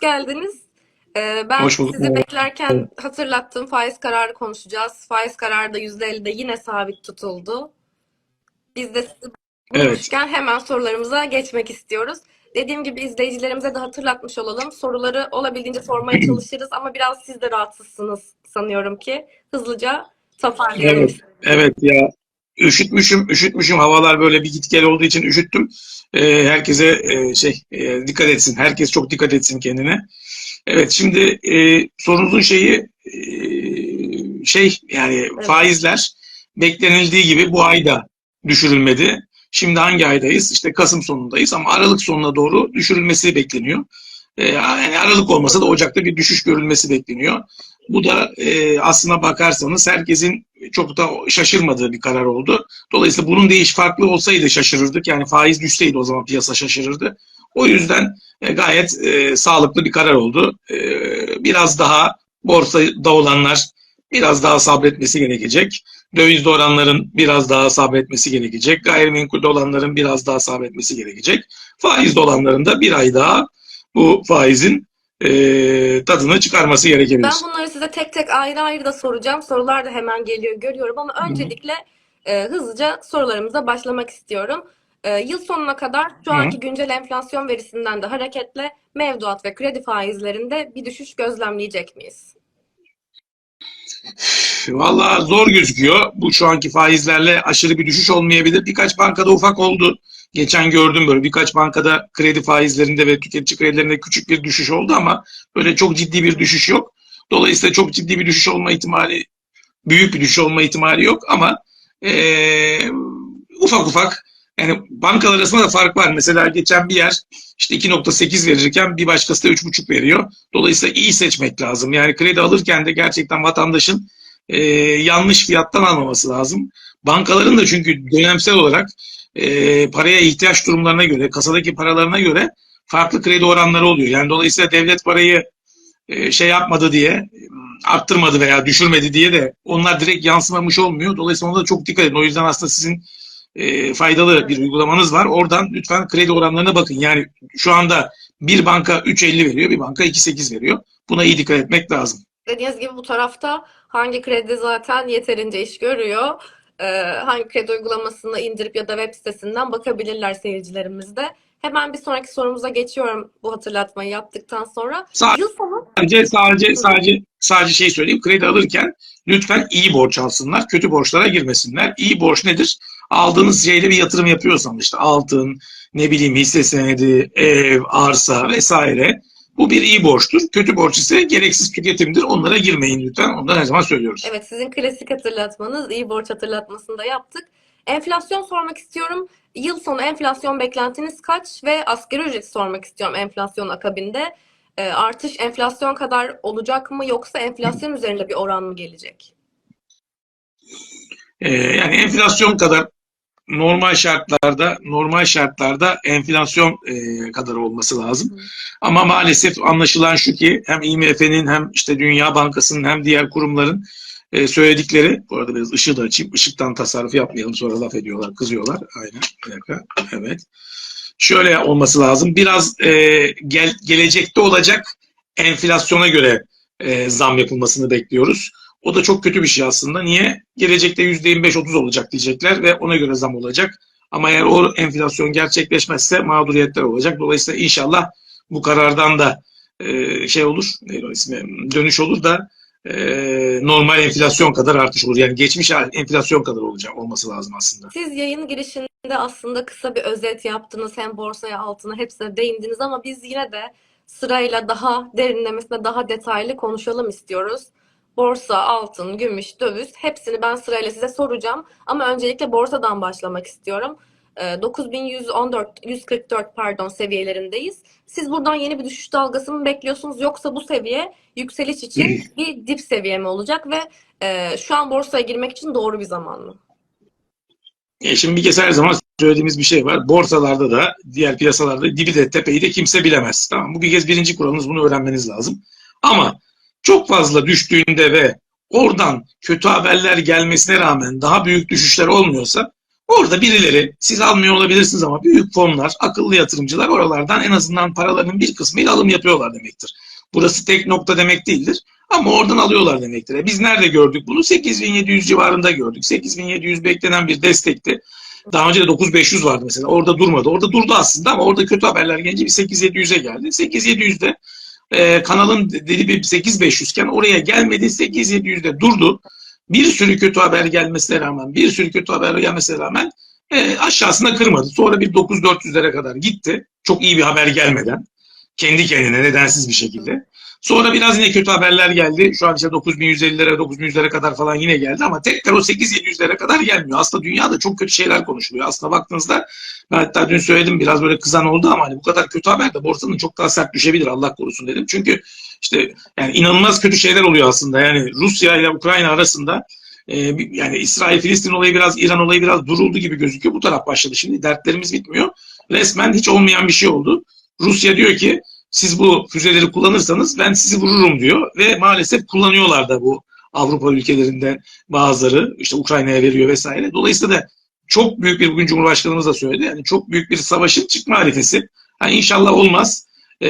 geldiniz. Ee, ben Hoş bulduk. sizi beklerken hatırlattım. Faiz kararı konuşacağız. Faiz kararı da %50'de yine sabit tutuldu. Biz de sizi Evet. bulmuşken hemen sorularımıza geçmek istiyoruz. Dediğim gibi izleyicilerimize de hatırlatmış olalım. Soruları olabildiğince sormaya çalışırız ama biraz siz de rahatsızsınız sanıyorum ki. Hızlıca toparlayalım. Evet, evet ya üşütmüşüm, üşütmüşüm. Havalar böyle bir git gel olduğu için üşüttüm. Ee, herkese e, şey e, dikkat etsin. Herkes çok dikkat etsin kendine. Evet, şimdi e, sorunuzun şeyi e, şey yani faizler beklenildiği gibi bu ayda düşürülmedi. Şimdi hangi aydayız? İşte Kasım sonundayız ama Aralık sonuna doğru düşürülmesi bekleniyor. Ee, yani Aralık olmasa da Ocak'ta bir düşüş görülmesi bekleniyor. Bu da e, aslına bakarsanız herkesin çok da şaşırmadığı bir karar oldu. Dolayısıyla bunun değiş farklı olsaydı şaşırırdık. Yani faiz düşseydi o zaman piyasa şaşırırdı. O yüzden e, gayet e, sağlıklı bir karar oldu. E, biraz daha borsada olanlar biraz daha sabretmesi gerekecek. Dövizde olanların biraz daha sabretmesi gerekecek. Gayrimenkulde olanların biraz daha sabretmesi gerekecek. Faizde olanların da bir ay daha bu faizin e, tadını çıkarması gerekebilir. Ben bunları size tek tek ayrı ayrı da soracağım. Sorular da hemen geliyor görüyorum ama öncelikle e, hızlıca sorularımıza başlamak istiyorum. E, yıl sonuna kadar şu Hı. anki güncel enflasyon verisinden de hareketle mevduat ve kredi faizlerinde bir düşüş gözlemleyecek miyiz? Vallahi zor gözüküyor. Bu şu anki faizlerle aşırı bir düşüş olmayabilir. Birkaç bankada ufak oldu. Geçen gördüm böyle birkaç bankada kredi faizlerinde ve tüketici kredilerinde küçük bir düşüş oldu ama böyle çok ciddi bir düşüş yok. Dolayısıyla çok ciddi bir düşüş olma ihtimali, büyük bir düşüş olma ihtimali yok ama eee, ufak ufak yani bankalar arasında da fark var. Mesela geçen bir yer işte 2.8 verirken bir başkası da 3.5 veriyor. Dolayısıyla iyi seçmek lazım. Yani kredi alırken de gerçekten vatandaşın e, yanlış fiyattan almaması lazım. Bankaların da çünkü dönemsel olarak e, paraya ihtiyaç durumlarına göre, kasadaki paralarına göre farklı kredi oranları oluyor. Yani dolayısıyla devlet parayı e, şey yapmadı diye, arttırmadı veya düşürmedi diye de onlar direkt yansımamış olmuyor. Dolayısıyla ona da çok dikkat edin. O yüzden aslında sizin e, faydalı bir uygulamanız var. Oradan lütfen kredi oranlarına bakın. Yani şu anda bir banka 3.50 veriyor, bir banka 2.8 veriyor. Buna iyi dikkat etmek lazım. Dediğiniz gibi bu tarafta hangi kredi zaten yeterince iş görüyor, hangi kredi uygulamasını indirip ya da web sitesinden bakabilirler seyircilerimiz de. Hemen bir sonraki sorumuza geçiyorum bu hatırlatmayı yaptıktan sonra. Sadece Yıl sonu Sadece sadece sadece sadece şey söyleyeyim. Kredi alırken lütfen iyi borç alsınlar. Kötü borçlara girmesinler. İyi borç nedir? Aldığınız şeyle bir yatırım yapıyorsanız işte altın, ne bileyim hisse senedi, ev, arsa vesaire. Bu bir iyi borçtur. Kötü borç ise gereksiz tüketimdir. Onlara girmeyin lütfen. Ondan her zaman söylüyoruz. Evet, sizin klasik hatırlatmanız, iyi borç hatırlatmasını da yaptık. Enflasyon sormak istiyorum. Yıl sonu enflasyon beklentiniz kaç ve asgari ücreti sormak istiyorum enflasyon akabinde. Ee, artış enflasyon kadar olacak mı yoksa enflasyon üzerinde bir oran mı gelecek? Ee, yani enflasyon kadar normal şartlarda normal şartlarda enflasyon e, kadar olması lazım. Hı. Ama maalesef anlaşılan şu ki hem IMF'nin hem işte Dünya Bankası'nın hem diğer kurumların e, söyledikleri, bu arada biraz ışığı da açayım, ışıktan tasarruf yapmayalım sonra laf ediyorlar, kızıyorlar. Aynen, bir dakika, evet. Şöyle olması lazım, biraz e, gel, gelecekte olacak enflasyona göre e, zam yapılmasını bekliyoruz. O da çok kötü bir şey aslında. Niye? Gelecekte %25-30 olacak diyecekler ve ona göre zam olacak. Ama eğer o enflasyon gerçekleşmezse mağduriyetler olacak. Dolayısıyla inşallah bu karardan da e, şey olur, neydi o ismi, dönüş olur da e, normal enflasyon kadar artış olur. Yani geçmiş enflasyon kadar olacak olması lazım aslında. Siz yayın girişinde aslında kısa bir özet yaptınız. Hem borsaya, altına hepsine değindiniz ama biz yine de sırayla daha derinlemesine, daha detaylı konuşalım istiyoruz. Borsa, altın, gümüş, döviz hepsini ben sırayla size soracağım. Ama öncelikle borsadan başlamak istiyorum. Ee, 9114, 144 pardon seviyelerindeyiz. Siz buradan yeni bir düşüş dalgası mı bekliyorsunuz yoksa bu seviye yükseliş için bir dip seviye mi olacak ve e, şu an borsaya girmek için doğru bir zaman mı? E şimdi bir kez her zaman söylediğimiz bir şey var. Borsalarda da diğer piyasalarda dibi de tepeyi de kimse bilemez. Tamam Bu bir kez birinci kuralınız bunu öğrenmeniz lazım. Ama çok fazla düştüğünde ve oradan kötü haberler gelmesine rağmen daha büyük düşüşler olmuyorsa Orada birileri siz almıyor olabilirsiniz ama büyük fonlar, akıllı yatırımcılar oralardan en azından paralarının bir kısmıyla alım yapıyorlar demektir. Burası tek nokta demek değildir. Ama oradan alıyorlar demektir. E biz nerede gördük bunu? 8700 civarında gördük. 8700 beklenen bir destekti. Daha önce de 9500 vardı mesela. Orada durmadı. Orada durdu aslında ama orada kötü haberler gelince bir 8700'e geldi. 8700'de e, kanalın bir 8500 iken oraya gelmedi. 8700'de durdu. Bir sürü kötü haber gelmesine rağmen, bir sürü kötü haber gelmesine rağmen e, aşağısına kırmadı. Sonra bir 9400'lere kadar gitti. Çok iyi bir haber gelmeden. Kendi kendine nedensiz bir şekilde. Sonra biraz yine kötü haberler geldi. Şu an işte 9150'lere, 9100'lere kadar falan yine geldi ama tekrar o 8700'lere kadar gelmiyor. Aslında dünyada çok kötü şeyler konuşuluyor. Aslında baktığınızda ben hatta dün söyledim biraz böyle kızan oldu ama hani bu kadar kötü haber de borsanın çok daha sert düşebilir Allah korusun dedim. Çünkü işte yani inanılmaz kötü şeyler oluyor aslında. Yani Rusya ile Ukrayna arasında e, yani İsrail-Filistin olayı biraz, İran olayı biraz duruldu gibi gözüküyor. Bu taraf başladı şimdi. Dertlerimiz bitmiyor. Resmen hiç olmayan bir şey oldu. Rusya diyor ki siz bu füzeleri kullanırsanız ben sizi vururum diyor ve maalesef kullanıyorlar da bu Avrupa ülkelerinden bazıları işte Ukrayna'ya veriyor vesaire. Dolayısıyla da çok büyük bir bugün Cumhurbaşkanımız da söyledi. Yani çok büyük bir savaşın çıkma haritesi. Yani inşallah olmaz ee,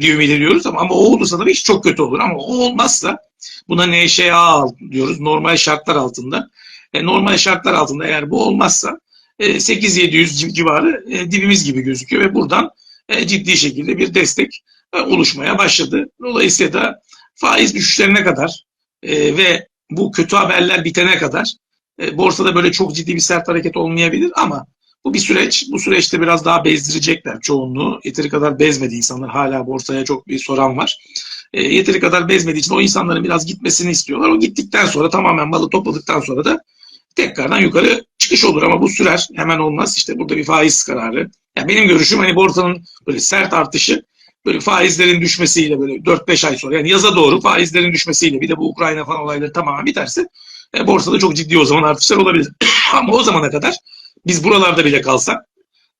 diye ümit ediyoruz ama, ama o olursa da iş çok kötü olur ama o olmazsa buna NŞA diyoruz normal şartlar altında. E, normal şartlar altında eğer bu olmazsa e, 8700 civarı e, dibimiz gibi gözüküyor ve buradan ciddi şekilde bir destek e, oluşmaya başladı. Dolayısıyla da faiz düşüşlerine kadar e, ve bu kötü haberler bitene kadar e, borsada böyle çok ciddi bir sert hareket olmayabilir ama bu bir süreç. Bu süreçte biraz daha bezdirecekler çoğunluğu. Yeteri kadar bezmedi insanlar. Hala borsaya çok bir soran var. E, yeteri kadar bezmediği için o insanların biraz gitmesini istiyorlar. O gittikten sonra tamamen malı topladıktan sonra da tekrardan yukarı çıkış olur ama bu sürer. Hemen olmaz. İşte burada bir faiz kararı. Yani benim görüşüm hani borsanın böyle sert artışı böyle faizlerin düşmesiyle böyle 4-5 ay sonra yani yaza doğru faizlerin düşmesiyle bir de bu Ukrayna falan olayları tamamen biterse e, borsada çok ciddi o zaman artışlar olabilir. Ama o zamana kadar biz buralarda bile kalsak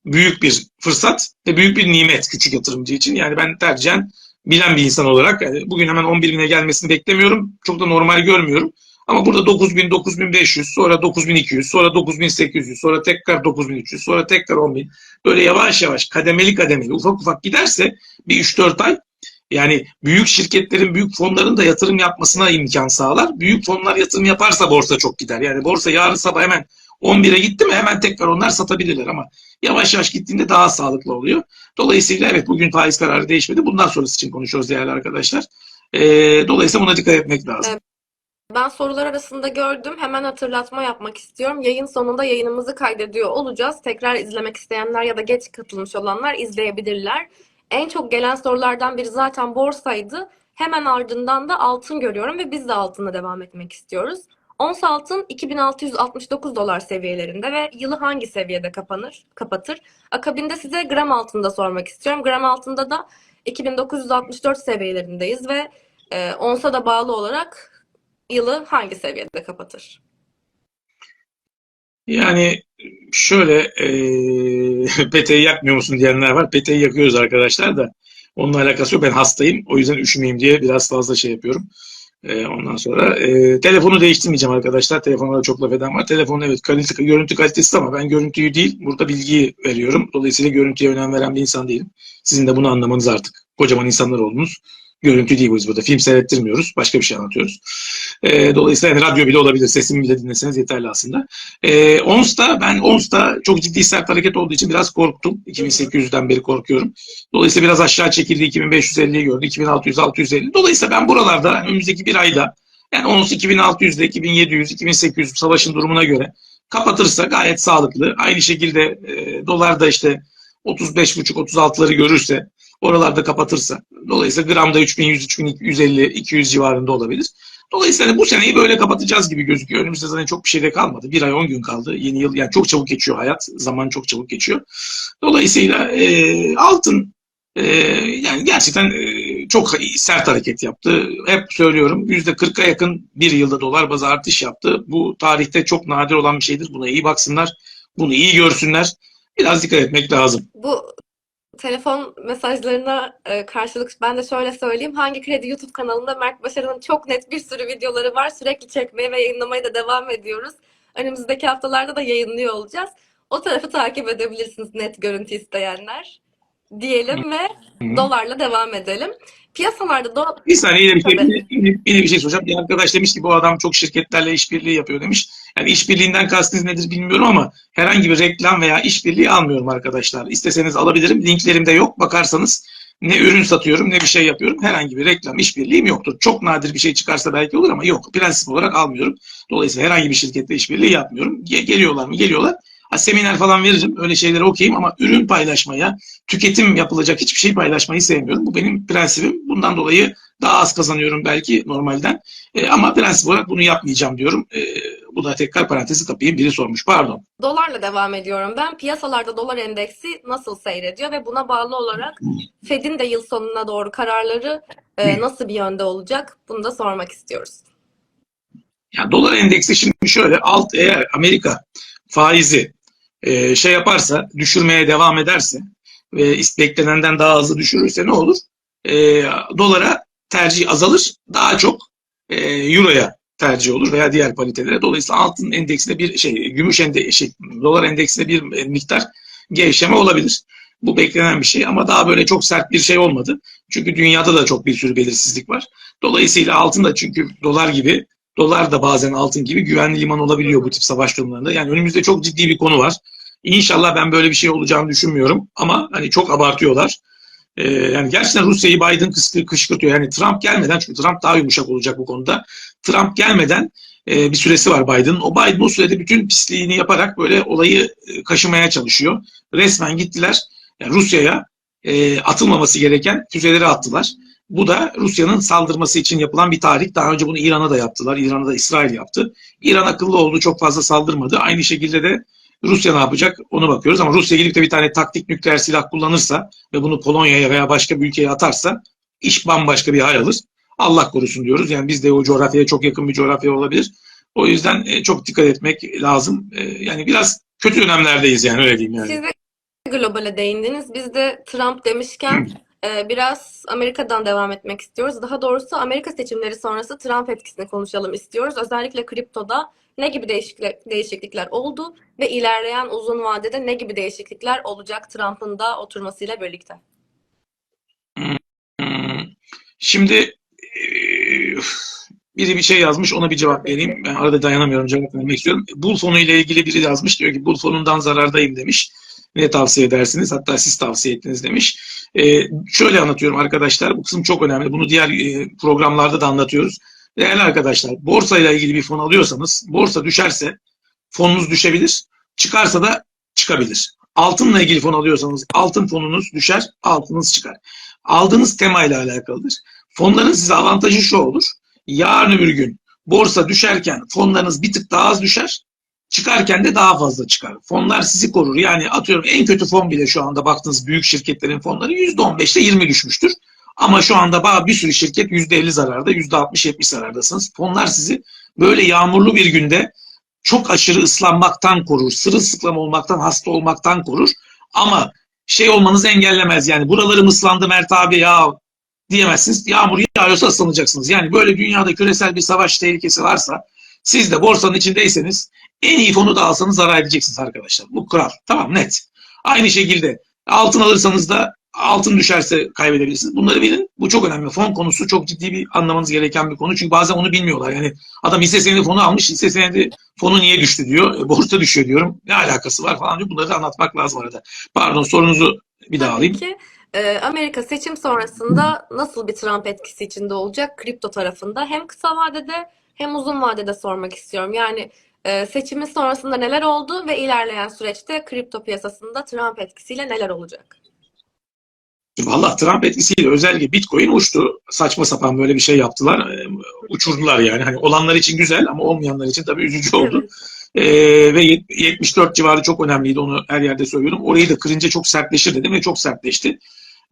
büyük bir fırsat ve büyük bir nimet küçük yatırımcı için. Yani ben tercihen bilen bir insan olarak yani bugün hemen 11 bine gelmesini beklemiyorum. Çok da normal görmüyorum. Ama burada 9000, 9500, sonra 9200, sonra 9800, sonra tekrar 9300, sonra tekrar 10000. Böyle yavaş yavaş kademeli kademeli ufak ufak giderse bir 3-4 ay yani büyük şirketlerin, büyük fonların da yatırım yapmasına imkan sağlar. Büyük fonlar yatırım yaparsa borsa çok gider. Yani borsa yarın sabah hemen 11'e gitti mi hemen tekrar onlar satabilirler ama yavaş yavaş gittiğinde daha sağlıklı oluyor. Dolayısıyla evet bugün faiz kararı değişmedi. Bundan sonrası için konuşuyoruz değerli arkadaşlar. Ee, dolayısıyla buna dikkat etmek lazım. Evet. Ben sorular arasında gördüm. Hemen hatırlatma yapmak istiyorum. Yayın sonunda yayınımızı kaydediyor olacağız. Tekrar izlemek isteyenler ya da geç katılmış olanlar izleyebilirler. En çok gelen sorulardan biri zaten borsaydı. Hemen ardından da altın görüyorum ve biz de altına devam etmek istiyoruz. Ons altın 2669 dolar seviyelerinde ve yılı hangi seviyede kapanır, kapatır? Akabinde size gram altında sormak istiyorum. Gram altında da 2964 seviyelerindeyiz ve e, onsa da bağlı olarak yılı hangi seviyede kapatır? Yani şöyle e, peteği yakmıyor musun diyenler var. Peteği yakıyoruz arkadaşlar da onunla alakası yok. Ben hastayım. O yüzden üşümeyeyim diye biraz fazla şey yapıyorum. E, ondan sonra e, telefonu değiştirmeyeceğim arkadaşlar. Telefonlarda çok laf eden var. Telefon evet kalite, görüntü kalitesi ama ben görüntüyü değil burada bilgiyi veriyorum. Dolayısıyla görüntüye önem veren bir insan değilim. Sizin de bunu anlamanız artık. Kocaman insanlar oldunuz. Görüntü değil biz burada. Film seyrettirmiyoruz. Başka bir şey anlatıyoruz. E, dolayısıyla yani radyo bile olabilir. Sesimi bile dinleseniz yeterli aslında. E, ONS'ta ben ONS'ta çok ciddi sert hareket olduğu için biraz korktum. 2800'den beri korkuyorum. Dolayısıyla biraz aşağı çekildi. 2550'yi gördü. 2600, 650. Dolayısıyla ben buralarda yani önümüzdeki bir ayda yani ONS 2600'de 2700, 2800 savaşın durumuna göre kapatırsa gayet sağlıklı. Aynı şekilde e, dolar da işte 35,5-36'ları görürse oralarda kapatırsa dolayısıyla gramda 3100, 3150, 200 civarında olabilir. Dolayısıyla bu seneyi böyle kapatacağız gibi gözüküyor. Önümüzde zaten çok bir şey de kalmadı. Bir ay 10 gün kaldı. Yeni yıl yani çok çabuk geçiyor hayat. Zaman çok çabuk geçiyor. Dolayısıyla e, altın e, yani gerçekten e, çok sert hareket yaptı. Hep söylüyorum %40'a yakın bir yılda dolar bazı artış yaptı. Bu tarihte çok nadir olan bir şeydir. Buna iyi baksınlar. Bunu iyi görsünler. Biraz dikkat etmek lazım. Bu telefon mesajlarına e, karşılık ben de şöyle söyleyeyim. Hangi Kredi YouTube kanalında Mert Başarı'nın çok net bir sürü videoları var. Sürekli çekmeye ve yayınlamaya da devam ediyoruz. Önümüzdeki haftalarda da yayınlıyor olacağız. O tarafı takip edebilirsiniz net görüntü isteyenler. Diyelim ve dolarla devam edelim. Piyasalarda do Bir saniye yine bir şey, yine bir şey soracağım. Bir arkadaş demiş ki bu adam çok şirketlerle işbirliği yapıyor demiş. Yani işbirliğinden kastınız nedir bilmiyorum ama herhangi bir reklam veya işbirliği almıyorum arkadaşlar. İsteseniz alabilirim. Linklerimde yok. Bakarsanız ne ürün satıyorum ne bir şey yapıyorum. Herhangi bir reklam işbirliğim yoktur. Çok nadir bir şey çıkarsa belki olur ama yok. Prensip olarak almıyorum. Dolayısıyla herhangi bir şirketle işbirliği yapmıyorum. Ge- geliyorlar mı? Geliyorlar. Ha, seminer falan veririm. Öyle şeyleri okuyayım ama ürün paylaşmaya, tüketim yapılacak hiçbir şey paylaşmayı sevmiyorum. Bu benim prensibim. Bundan dolayı daha az kazanıyorum belki normalden. E, ama prensip olarak bunu yapmayacağım diyorum. E, bu da tekrar parantezi kapayım. Biri sormuş. Pardon. dolarla devam ediyorum ben. Piyasalarda dolar endeksi nasıl seyrediyor ve buna bağlı olarak Fed'in de yıl sonuna doğru kararları e, nasıl bir yönde olacak? Bunu da sormak istiyoruz. Yani dolar endeksi şimdi şöyle alt eğer Amerika faizi e, şey yaparsa düşürmeye devam ederse ve beklenenden daha hızlı düşürürse ne olur? E, dolara tercih azalır. Daha çok e, euroya tercih olur veya diğer paritelere. Dolayısıyla altın endeksinde bir şey, gümüş ende şey, dolar endeksinde bir e, miktar gevşeme olabilir. Bu beklenen bir şey ama daha böyle çok sert bir şey olmadı. Çünkü dünyada da çok bir sürü belirsizlik var. Dolayısıyla altın da çünkü dolar gibi Dolar da bazen altın gibi güvenli liman olabiliyor bu tip savaş durumlarında. Yani önümüzde çok ciddi bir konu var. İnşallah ben böyle bir şey olacağını düşünmüyorum ama hani çok abartıyorlar. Ee, yani gerçekten Rusya'yı Biden kışkırtıyor. Yani Trump gelmeden çünkü Trump daha yumuşak olacak bu konuda. Trump gelmeden e, bir süresi var Biden'ın. O Biden o sürede bütün pisliğini yaparak böyle olayı e, kaşımaya çalışıyor. Resmen gittiler yani Rusya'ya e, atılmaması gereken füzeleri attılar. Bu da Rusya'nın saldırması için yapılan bir tahrik. Daha önce bunu İran'a da yaptılar. İran'a da İsrail yaptı. İran akıllı oldu, çok fazla saldırmadı. Aynı şekilde de Rusya ne yapacak onu bakıyoruz. Ama Rusya gidip de bir tane taktik nükleer silah kullanırsa ve bunu Polonya'ya veya başka bir ülkeye atarsa iş bambaşka bir hal alır. Allah korusun diyoruz. Yani biz de o coğrafyaya çok yakın bir coğrafya olabilir. O yüzden e, çok dikkat etmek lazım. E, yani biraz kötü dönemlerdeyiz yani öyle diyeyim yani. Siz de globale değindiniz. Biz de Trump demişken e, biraz Amerika'dan devam etmek istiyoruz. Daha doğrusu Amerika seçimleri sonrası Trump etkisini konuşalım istiyoruz. Özellikle kriptoda ne gibi değişiklikler, oldu ve ilerleyen uzun vadede ne gibi değişiklikler olacak Trump'ın da oturmasıyla birlikte? Şimdi biri bir şey yazmış ona bir cevap vereyim. Ben arada dayanamıyorum cevap vermek istiyorum. Bull fonu ile ilgili biri yazmış diyor ki Bull fonundan zarardayım demiş. Ne tavsiye edersiniz? Hatta siz tavsiye ettiniz demiş. Eee, şöyle anlatıyorum arkadaşlar. Bu kısım çok önemli. Bunu diğer eee, programlarda da anlatıyoruz. Değerli arkadaşlar, borsa ile ilgili bir fon alıyorsanız, borsa düşerse fonunuz düşebilir. Çıkarsa da çıkabilir. Altınla ilgili fon alıyorsanız altın fonunuz düşer, altınız çıkar. Aldığınız temayla alakalıdır. Fonların size avantajı şu olur. Yarın öbür gün borsa düşerken fonlarınız bir tık daha az düşer. Çıkarken de daha fazla çıkar. Fonlar sizi korur. Yani atıyorum en kötü fon bile şu anda baktığınız büyük şirketlerin fonları %15'te 20 düşmüştür. Ama şu anda bir sürü şirket %50 zararda, %60-70 zarardasınız. Fonlar sizi böyle yağmurlu bir günde çok aşırı ıslanmaktan korur. Sırılsıklam olmaktan, hasta olmaktan korur. Ama şey olmanızı engellemez. Yani buralarım ıslandı Mert abi ya diyemezsiniz. Yağmur yağıyorsa ıslanacaksınız. Yani böyle dünyada küresel bir savaş tehlikesi varsa siz de borsanın içindeyseniz en iyi fonu da alsanız zarar edeceksiniz arkadaşlar. Bu kural. Tamam net. Aynı şekilde altın alırsanız da altın düşerse kaybedebilirsiniz. Bunları bilin. Bu çok önemli. Fon konusu çok ciddi bir anlamanız gereken bir konu. Çünkü bazen onu bilmiyorlar. Yani adam hisse senedi fonu almış. Hisse senedi fonu niye düştü diyor. E, borsa düşüyor diyorum. Ne alakası var falan diyor. Bunları da anlatmak lazım arada. Pardon sorunuzu bir daha Tabii alayım. ki e, Amerika seçim sonrasında nasıl bir Trump etkisi içinde olacak kripto tarafında hem kısa vadede hem uzun vadede sormak istiyorum. Yani e, seçimin sonrasında neler oldu ve ilerleyen süreçte kripto piyasasında Trump etkisiyle neler olacak? Valla Trump etkisiyle özellikle Bitcoin uçtu. Saçma sapan böyle bir şey yaptılar. Ee, uçurdular yani. Hani olanlar için güzel ama olmayanlar için tabii üzücü oldu. Ee, ve yet- 74 civarı çok önemliydi. Onu her yerde söylüyorum. Orayı da kırınca çok sertleşir dedim ve çok sertleşti.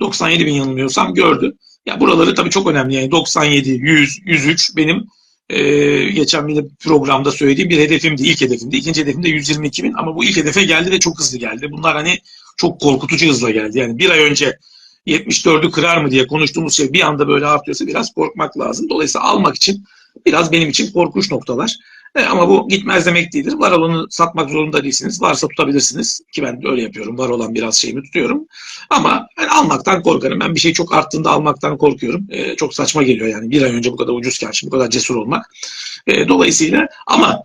97 bin yanılmıyorsam gördü. Ya buraları tabii çok önemli. Yani 97, 100, 103 benim e, geçen bir programda söylediğim bir hedefimdi. İlk hedefimdi. İkinci hedefim de 122 bin ama bu ilk hedefe geldi ve çok hızlı geldi. Bunlar hani çok korkutucu hızla geldi. Yani bir ay önce 74'ü kırar mı diye konuştuğumuz şey bir anda böyle artıyorsa biraz korkmak lazım. Dolayısıyla almak için biraz benim için korkunç noktalar. E, ama bu gitmez demek değildir. Var olanı satmak zorunda değilsiniz. Varsa tutabilirsiniz. Ki ben öyle yapıyorum. Var olan biraz şeyimi tutuyorum. Ama ben almaktan korkarım. Ben bir şey çok arttığında almaktan korkuyorum. E, çok saçma geliyor yani. Bir ay önce bu kadar ucuzken şimdi bu kadar cesur olmak. E, dolayısıyla ama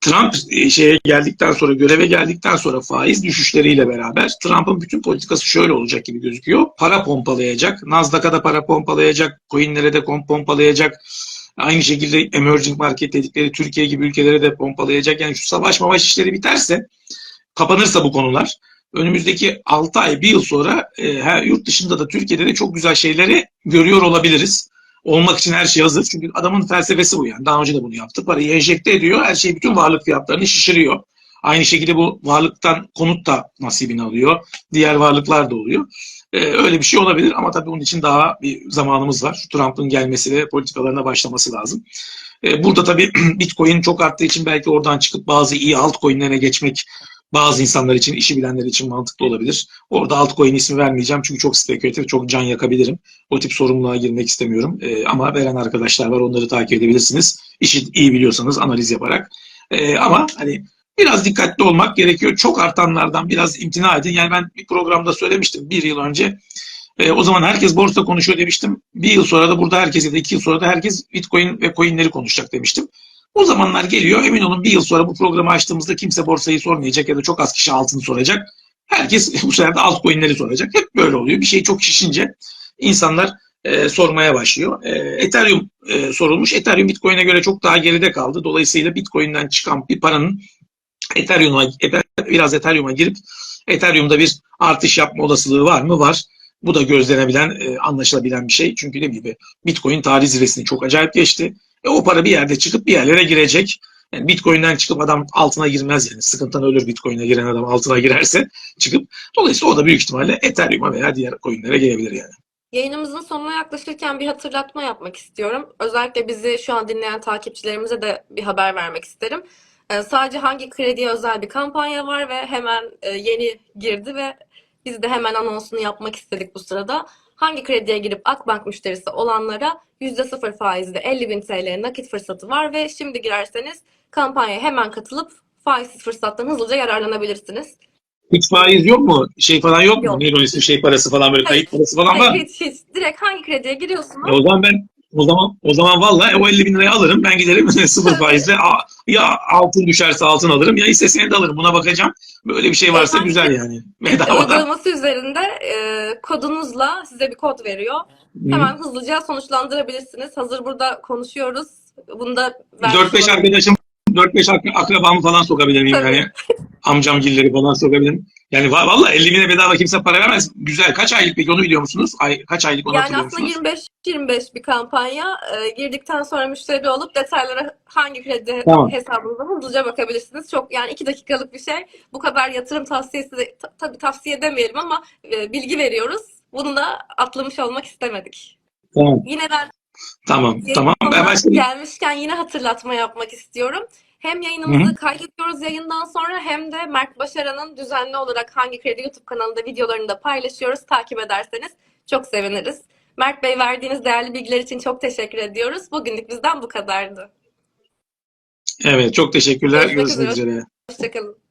Trump e, şeye geldikten sonra göreve geldikten sonra faiz düşüşleriyle beraber Trump'ın bütün politikası şöyle olacak gibi gözüküyor. Para pompalayacak. Nasdaq'a da para pompalayacak. Coin'lere de pompalayacak. Aynı şekilde emerging market dedikleri Türkiye gibi ülkelere de pompalayacak. Yani şu savaş mavaş işleri biterse kapanırsa bu konular önümüzdeki 6 ay, 1 yıl sonra e, her yurt dışında da Türkiye'de de çok güzel şeyleri görüyor olabiliriz. Olmak için her şey hazır. Çünkü adamın felsefesi bu yani. Daha önce de bunu yaptı. Parayı enjekte ediyor. Her şey bütün varlık fiyatlarını şişiriyor. Aynı şekilde bu varlıktan konut da nasibini alıyor. Diğer varlıklar da oluyor. Ee, öyle bir şey olabilir ama tabii bunun için daha bir zamanımız var. Şu Trump'ın gelmesi ve politikalarına başlaması lazım. Ee, burada tabii Bitcoin çok arttığı için belki oradan çıkıp bazı iyi altcoin'lerine geçmek bazı insanlar için, işi bilenler için mantıklı olabilir. Orada altcoin ismi vermeyeceğim çünkü çok spekülatif, çok can yakabilirim. O tip sorumluluğa girmek istemiyorum. Ee, ama veren arkadaşlar var, onları takip edebilirsiniz. İşi iyi biliyorsanız analiz yaparak. Ama hani biraz dikkatli olmak gerekiyor. Çok artanlardan biraz imtina edin. Yani ben bir programda söylemiştim bir yıl önce. Ee, o zaman herkes borsa konuşuyor demiştim. Bir yıl sonra da burada herkes ya da iki yıl sonra da herkes Bitcoin ve coinleri konuşacak demiştim. O zamanlar geliyor. Emin olun bir yıl sonra bu programı açtığımızda kimse borsayı sormayacak ya da çok az kişi altını soracak. Herkes bu sefer de altcoin'leri soracak. Hep böyle oluyor. Bir şey çok şişince insanlar e, sormaya başlıyor. E, Ethereum e, sorulmuş. Ethereum Bitcoin'e göre çok daha geride kaldı. Dolayısıyla Bitcoin'den çıkan bir paranın Ethereum'a Ether- biraz Ethereum'a girip Ethereum'da bir artış yapma olasılığı var mı? Var. Bu da gözlenebilen, e, anlaşılabilen bir şey. Çünkü dediğim gibi Bitcoin tarih zirvesini çok acayip geçti. E, o para bir yerde çıkıp bir yerlere girecek. Yani Bitcoin'den çıkıp adam altına girmez yani. Sıkıntıdan ölür Bitcoin'e giren adam altına girerse çıkıp. Dolayısıyla o da büyük ihtimalle Ethereum'a veya diğer coin'lere gelebilir yani. Yayınımızın sonuna yaklaşırken bir hatırlatma yapmak istiyorum. Özellikle bizi şu an dinleyen takipçilerimize de bir haber vermek isterim. Ee, sadece hangi krediye özel bir kampanya var ve hemen e, yeni girdi ve biz de hemen anonsunu yapmak istedik bu sırada. Hangi krediye girip Akbank müşterisi olanlara %0 faizli 50.000 TL nakit fırsatı var ve şimdi girerseniz kampanyaya hemen katılıp faizsiz fırsattan hızlıca yararlanabilirsiniz. Hiç faiz yok mu? Şey falan yok mu? Yok. Neydi o? Şey parası falan böyle Hayır. kayıt parası falan var mı? Hayır, hiç hiç. Direkt hangi krediye giriyorsunuz? E o zaman ben o zaman o zaman vallahi o 50 bin lirayı alırım. Ben giderim sıfır faizle. A- Ya altın düşerse altın alırım ya hisse senedi alırım. Buna bakacağım. Böyle bir şey varsa güzel yani. Bedavadan. Uygulaması üzerinde e, kodunuzla size bir kod veriyor. Hemen hızlıca sonuçlandırabilirsiniz. Hazır burada konuşuyoruz. Bunu da vermiş 4-5 olalım. arkadaşım 4-5 ak- akrabamı falan sokabilir miyim Tabii. yani? Amcamgilleri falan sokabilirim. Yani va- vallahi 50 bine bedava kimse para vermez. Güzel. Kaç aylık peki onu biliyor musunuz? Ay, kaç aylık onu Yani aslında musunuz? 25-25 bir kampanya. E, girdikten sonra müşteri olup detaylara hangi kredi Tamam. hesabınıza hızlıca bakabilirsiniz. Çok yani 2 dakikalık bir şey. Bu kadar yatırım tavsiyesi de ta- tabii tavsiye demeyelim ama e, bilgi veriyoruz. Bunu da atlamış olmak istemedik. Tamam. Yine ben Tamam. Tamam. Ben başlayayım. gelmişken yine hatırlatma yapmak istiyorum. Hem yayınımızı kaydediyoruz yayından sonra hem de Mert Başaran'ın düzenli olarak Hangi Kredi YouTube kanalında videolarını da paylaşıyoruz. Takip ederseniz çok seviniriz. Mert Bey verdiğiniz değerli bilgiler için çok teşekkür ediyoruz. Bugünlük bizden bu kadardı. Evet. Çok teşekkürler. Görüşmek Görüşmek üzere. üzere. Hoşçakalın.